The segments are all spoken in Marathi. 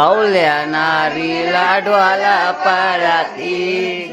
कौल्या नारी लाडवाला पराती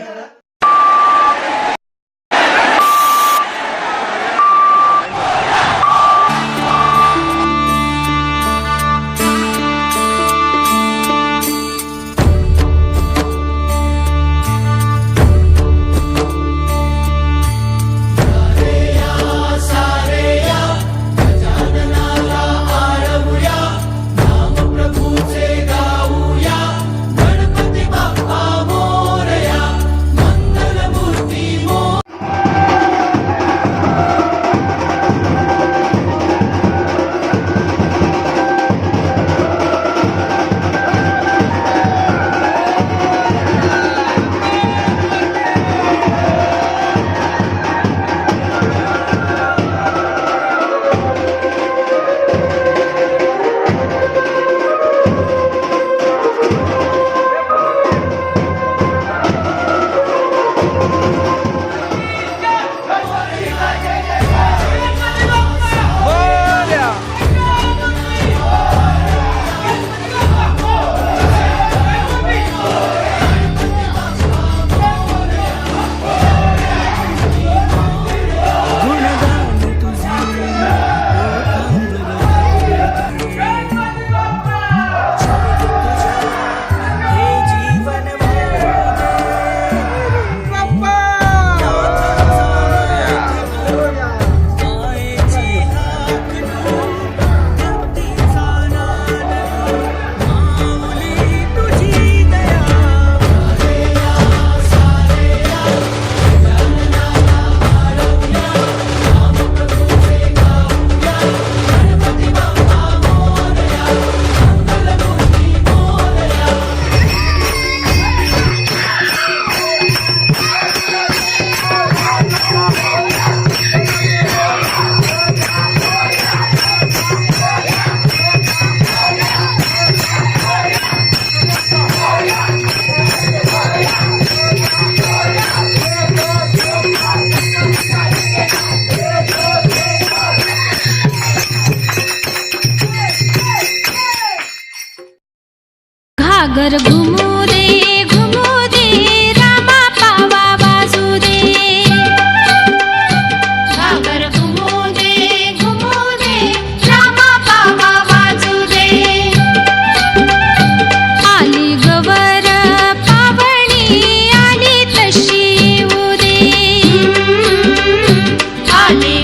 सागर घुमू दे घुमू दे रामा पावा वाजू दे. सागर घुमू दे घुमू दे रामा पावा वाजू दे. आली गवर पावणी आली तशी येऊ दे आली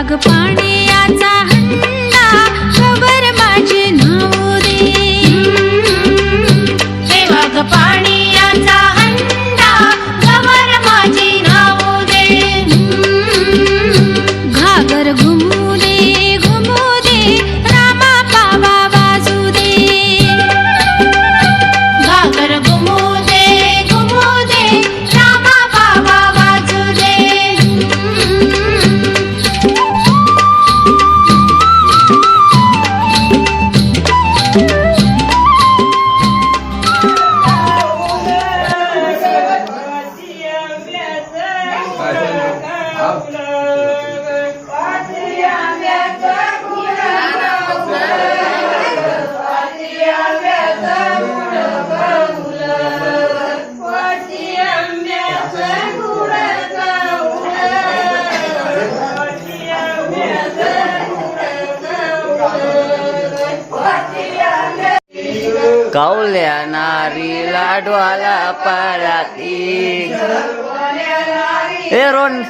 भाग पाणी कौल्या नारी लाडवाला पराती. ए रोन.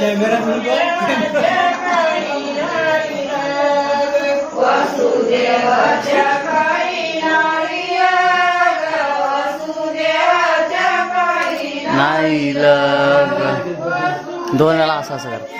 कॅमेरा नाही दोन वेळा असं असं कर.